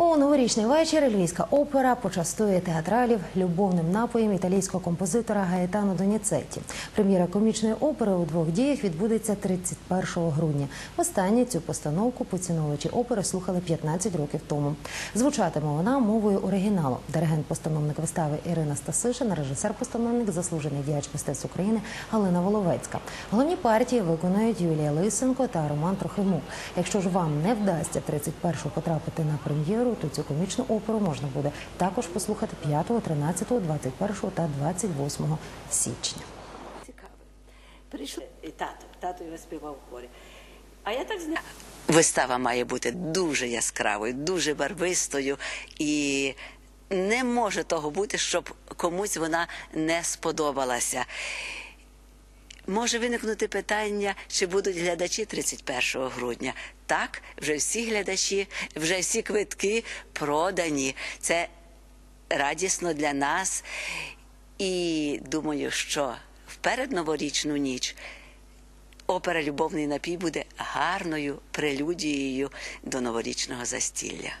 У новорічний вечір Львівська опера почастує театралів любовним напоєм італійського композитора Гаетано Доніцетті. Прем'єра комічної опери у двох діях відбудеться 31 грудня. Останнє цю постановку поціновувачі опери слухали 15 років тому. Звучатиме вона мовою оригіналу. Диригент-постановник вистави Ірина Стасишина, режисер-постановник, заслужений діяч мистецтв України Галина Воловецька. Головні партії виконають Юлія Лисенко та Роман Трохимук. Якщо ж вам не вдасться 31-го потрапити на прем'єру, то цю комічну оперу можна буде також послухати 5, 13, 21 та 28 січня. Цікаве. Прийшов і тато, тато його співав в хорі. А я так знаю. Вистава має бути дуже яскравою, дуже барвистою і. Не може того бути, щоб комусь вона не сподобалася. Може виникнути питання, чи будуть глядачі 31 грудня. Так, вже всі глядачі, вже всі квитки продані. Це радісно для нас. І думаю, що в передноворічну ніч опера Любовний напій буде гарною прелюдією до новорічного застілля.